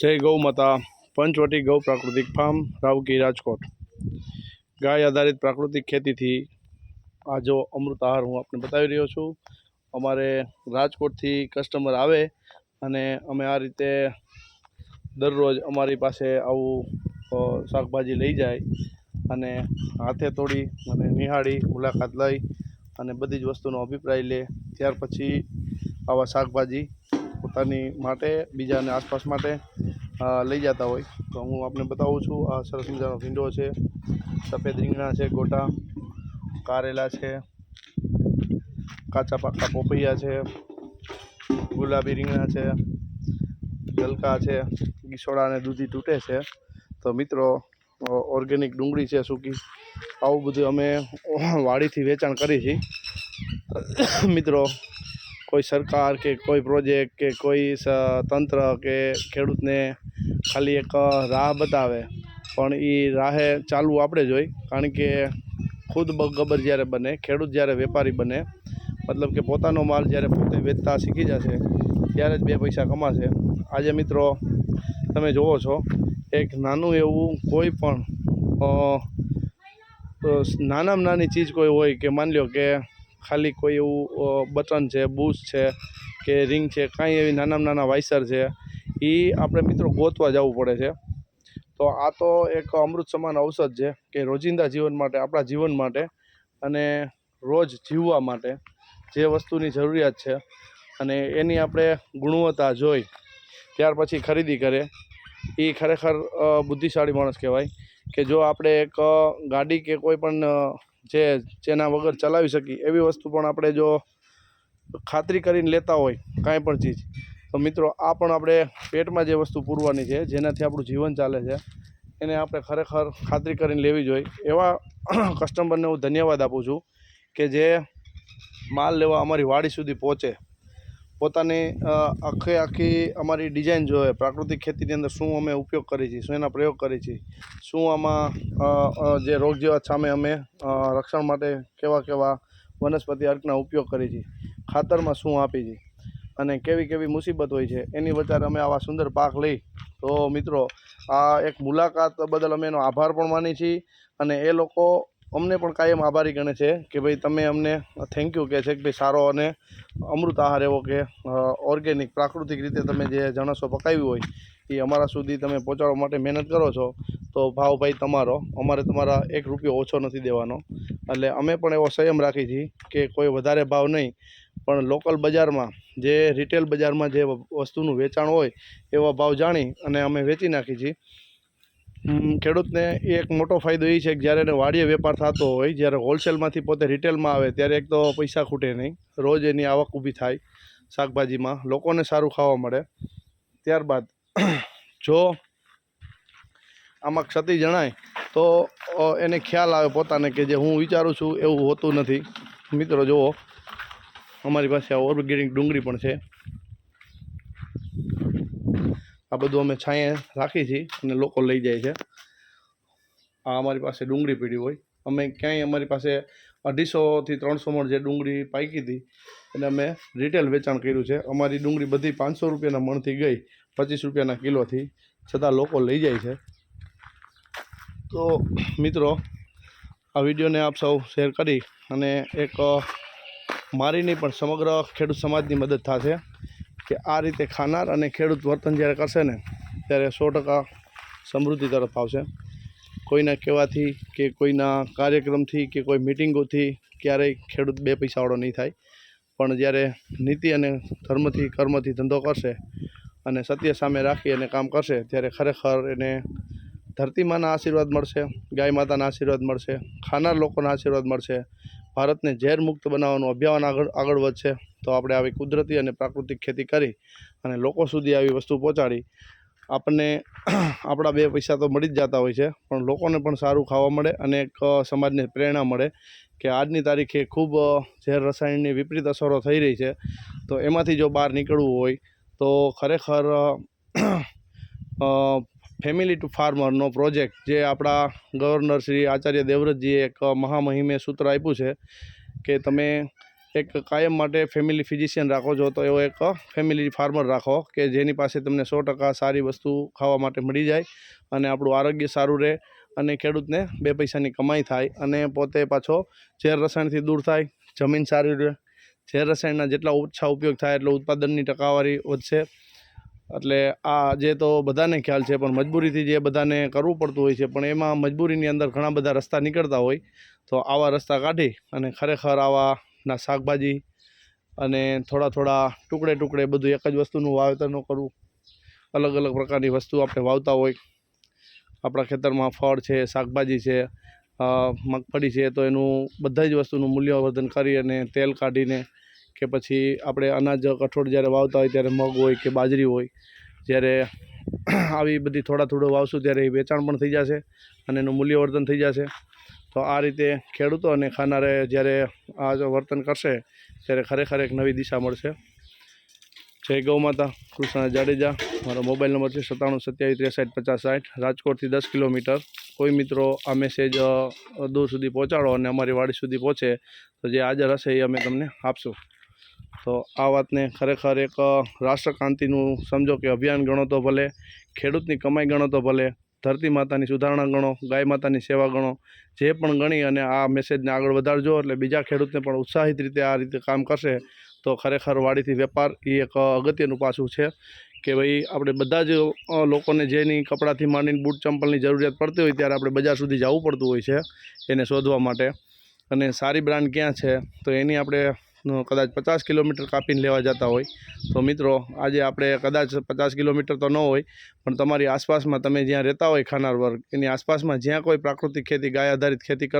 જય ગૌ માતા. પંચવટી ગૌ પ્રાકૃતિક ફાર્મ, રાવકી રાજકોટ. ગાય આધારિત પ્રાકૃતિક ખેતીથી આ જો અમૃત આહાર હું આપને બતાવી રહ્યો છું. અમારે રાજકોટથી કસ્ટમર આવે અને અમે આ રીતે દરરોજ અમારી પાસે આવું શાકભાજી લઈ જાય અને હાથે તોડી અને નિહાળી, મુલાકાત લઈ અને બધી જ વસ્તુનો અભિપ્રાય લે. ત્યાર પછી આવા શાકભાજી પોતાની માટે, બીજાને આસપાસ માટે લઈ જતા હોય. તો હું આપને બતાવું છું, આ સરસ મજાનો ભીંડો છે. સફેદ રીંગણા છે, ગોટા, કારેલા છે, કાચા પાકા પોપૈયા છે, ગુલાબી રીંગણા છે ગલકા છે, ગીસોડા અને દૂધી તૂટે છે. તો મિત્રો ઓર્ગેનિક ડુંગળી છે સૂકી. આવું બધું અમે વાડીથી વેચાણ કરી છીએ મિત્રો, કોઈ સરકાર કે કોઈ પ્રોજેક્ટ કે કોઈ તંત્ર કે ખેડૂતને ખાલી એક રાહ બતાવે. પણ એ રાહે ચાલવું આપણે જ હોય કારણ કે ખુદ બગબર જ્યારે બને, ખેડૂત જ્યારે વેપારી બને, મતલબ કે પોતાનો માલ જ્યારે પોતે વેચતા શીખી જશે, ત્યારે જ બે પૈસા કમાશે. આજે મિત્રો, તમે જુઓ છો, એક નાનું એવું કોઈ પણ નાનામાં નાની ચીજ કોઈ હોય કે માની લ્યો કે ખાલી કોઈ એવું બટન છે બૂસ છે, કે રિંગ છે, કાંઈ એવી નાનામાં નાના વાઇસર છે એ આપણે મિત્રો ગોતવા જવું પડે છે. તો આ તો એક અમૃત સમાન ઔષધ છે કે રોજિંદા જીવન માટે, આપણા જીવન માટે અને રોજ જીવવા માટે જે વસ્તુની જરૂરિયાત છે અને એની આપણે ગુણવત્તા જોઈ, ત્યાર પછી ખરીદી કરે. એ ખરેખર બુદ્ધિશાળી માણસ કહેવાય કે જો આપણે એક ગાડી કે કોઈ પણ જે જેના વગર ચલાવી શકીએ, એવી વસ્તુ પણ આપણે જો ખાતરી કરીને લેતા હોય કાંઈ પણ ચીજ તો મિત્રો, આ પણ આપણે પેટમાં જે વસ્તુ પૂરવાની છે, જેનાથી આપણું જીવન ચાલે છે, એને આપણે ખરેખર ખાતરી કરીને લેવી જોઈએ. એવા કસ્ટમરને હું ધન્યવાદ આપું છું કે જે માલ લેવા અમારી વાડી સુધી પહોંચે. પોતાની આખે આખી અમારી ડિઝાઇન જોવે, પ્રાકૃતિક ખેતીની અંદર શું અમે ઉપયોગ કરીએ છીએ, શું એના પ્રયોગ કરીએ છીએ, શું આમાં જે રોગ જેવા સામે અમે રક્ષણ માટે કેવા કેવા વનસ્પતિ અર્કના ઉપયોગ કરીએ છીએ, ખાતરમાં શું આપીએ છીએ. અને કેવી કેવી મુસીબત હોય છે, એની વચ્ચે અમે આવા સુંદર પાક લઈ. તો મિત્રો, આ એક મુલાકાત બદલ અમે એનો આભાર પણ માની છીએ અને એ લોકો અમને પણ કાયમ આભારી ગણે છે કે ભાઈ તમે અમને થેન્ક યુ કહે છે કે ભાઈ સારો અને અમૃત આહાર એવો કે ઓર્ગેનિક પ્રાકૃતિક રીતે તમે જે જણસો પકાવ્યું હોય, એ અમારા સુધી તમે પહોંચાડવા માટે મહેનત કરો છો. તો ભાવ ભાઈ તમારો. અમારે તમારા એક રૂપિયો ઓછો નથી દેવાનો. એટલે અમે પણ એવો સંયમ રાખી છીએ કે કોઈ વધારે ભાવ નહીં. પણ લોકલ બજારમાં જે રિટેલ બજારમાં જે વસ્તુનું વેચાણ હોય એવા ભાવ જાણી અને અમે વેચી નાખી છીએ. ખેડૂતને એ એક મોટો ફાયદો એ છે કે જ્યારે એને વાડીએ વેપાર થતો હોય, જ્યારે હોલસેલમાંથી પોતે રિટેલમાં આવે, ત્યારે એક તો પૈસા ખૂટે નહીં. રોજ એની આવક ઊભી થાય શાકભાજીમાં, લોકોને સારું ખાવા મળે. ત્યારબાદ જો આમાં ક્ષતિ જણાય, તો એને ખ્યાલ આવે પોતાને કે જે હું વિચારું છું એવું હોતું નથી. મિત્રો, જુઓ અમારી પાસે આ ઓર્ગેનિક ડુંગળી પણ છે. આ બધું અમે છાંયે રાખી છીએ અને લોકો લઈ જાય છે. આ અમારી પાસે ડુંગળી પીડી હોય. અમે ક્યાંય અમારી પાસે અઢીસોથી ત્રણસો મણ જે ડુંગળી પાકી હતી અને અમે રિટેલ વેચાણ કર્યું છે. અમારી ડુંગળી બધી પાંચસો રૂપિયાના મણથી ગઈ, પચીસ રૂપિયાના કિલોથી, છતાં લોકો લઈ જાય છે. તો મિત્રો, આ વિડીયોને આપ સૌ શેર કરી અને એક મારી નહીં, પણ સમગ્ર ખેડૂત સમાજની મદદ થશે કે આ રીતે ખાનાર અને ખેડૂત વર્તન જ્યારે કરશે ને, ત્યારે સો ટકા સમૃદ્ધિ તરફ આવશે. કોઈના કહેવાથી કે કોઈના કાર્યક્રમથી કે કોઈ મિટિંગોથી ક્યારેય ખેડૂત બે પૈસાવાળો નહીં થાય. પણ જ્યારે નીતિ અને ધર્મથી, કર્મથી ધંધો કરશે અને સત્ય સામે રાખી અને કામ કરશે, ત્યારે ખરેખર એને ધરતીમાના આશીર્વાદ મળશે, ગાય માતાના આશીર્વાદ મળશે, ખાનાર લોકોના આશીર્વાદ મળશે ભારતને ઝેર મુક્ત બનાવવાનું અભિયાન આગળ આગળ વધશે. તો આપણે આવી કુદરતી અને પ્રાકૃતિક ખેતી કરી અને લોકો સુધી આવી વસ્તુ પહોંચાડી. આપણને આપણા બે પૈસા તો મળી જ જતા હોય છે, પણ લોકોને પણ સારું ખાવા મળે અને એક સમાજને પ્રેરણા મળે કે આજની તારીખે ખૂબ ઝેર રસાયણની વિપરીત અસરો થઈ રહી છે. તો એમાંથી જો બહાર નીકળવું હોય તો ખરેખર ફેમિલી ટુ ફાર્મરનો પ્રોજેક્ટ જે આપણા ગવર્નર શ્રી આચાર્ય દેવવ્રતજીએ એક મહામહિમે સૂત્ર આપ્યું છે કે તમે એક કાયમ માટે ફેમિલી ફિઝિશિયન રાખો છો તો એવો એક ફેમિલી ફાર્મર રાખો કે જેની પાસે તમને સો ટકા સારી વસ્તુ ખાવા માટે મળી જાય અને આપણું આરોગ્ય સારું રહે અને ખેડૂતને બે પૈસાની કમાઈ થાય અને પોતે પાછો ઝેર રસાયણથી દૂર થાય, જમીન સારી રહે. ઝેર રસાયણના જેટલા ઓછા ઉપયોગ થાય એટલો ઉત્પાદનની ટકાવારી વધશે. એટલે આ જે તો બધાને ખ્યાલ છે, પણ મજબૂરીથી જે બધાને કરવું પડતું હોય છે, પણ એમાં મજબૂરીની અંદર ઘણા બધા રસ્તા નીકળતા હોય, તો આવા રસ્તા કાઢી અને ખરેખર આવાના શાકભાજી અને થોડા થોડા ટુકડે ટુકડે બધું એક જ વસ્તુનું વાવેતર ન કરવું. અલગ અલગ પ્રકારની વસ્તુ આપણે વાવતા હોય. આપણા ખેતરમાં ફળ છે, શાકભાજી છે મગફળી છે, તો એનું બધા જ વસ્તુનું મૂલ્યવર્ધન કરી અને તેલ કાઢીને કે પછી આપણે અનાજ કઠોળ જ્યારે વાવતા હોય ત્યારે મગ હોય કે બાજરી હોય, જ્યારે આવી બધી થોડા થોડું વાવશું ત્યારે એ વેચાણ પણ થઈ જશે અને એનું મૂલ્યવર્ધન થઈ જશે. તો આ રીતે ખેડૂતો અને ખાનારે જ્યારે આ જો વર્તન કરશે ત્યારે ખરેખર એક નવી દિશા મળશે. જય ગૌ માતા, કૃષ્ણ જાડેજા, મારો મોબાઈલ નંબર છે સત્તાણું સત્યાવીસ ત્રેસઠ પચાસ સાઠ, રાજકોટથી દસ કિલોમીટર. કોઈ મિત્રો આ મેસેજ દૂર સુધી પહોંચાડો અને અમારી વાડી સુધી પહોંચે તો જે હાજર હશે એ અમે તમને આપશું. તો આ વાતને ખરેખર એક રાષ્ટ્રક્રાંતિનું સમજો કે અભિયાન ગણો તો ભલે, ખેડૂતની કમાઈ ગણો તો ભલે, ધરતી માતાની સુધારણા ગણો, ગાય માતાની સેવા ગણો, જે પણ ગણી અને આ મેસેજને આગળ વધારજો એટલે બીજા ખેડૂતને પણ ઉત્સાહિત રીતે આ રીતે કામ કરશે, તો ખરેખર વાડીથી વેપાર એ એક અગત્યનું પાસું છે કે ભાઈ આપણે બધા જ લોકોને જેની કપડાથી માંડીને બૂટ ચંપલની જરૂરિયાત પડતી હોય ત્યારે આપણે બજાર સુધી જવું પડતું હોય છે એને શોધવા માટે. અને સારી બ્રાન્ડ ક્યાં છે? તો એની આપણે કદાચ પચાસ કિલોમીટર કાપીને લેવા જતા હોય. તો મિત્રો, આજે આપણે કદાચ પચાસ કિલોમીટર તો ન હોય, પણ તમારી આસપાસમાં તમે જ્યાં રહેતા હોય ખાનાર વર્ગ, એની આસપાસમાં જ્યાં કોઈ પ્રાકૃતિક ખેતી, ગાય આધારિત ખેતી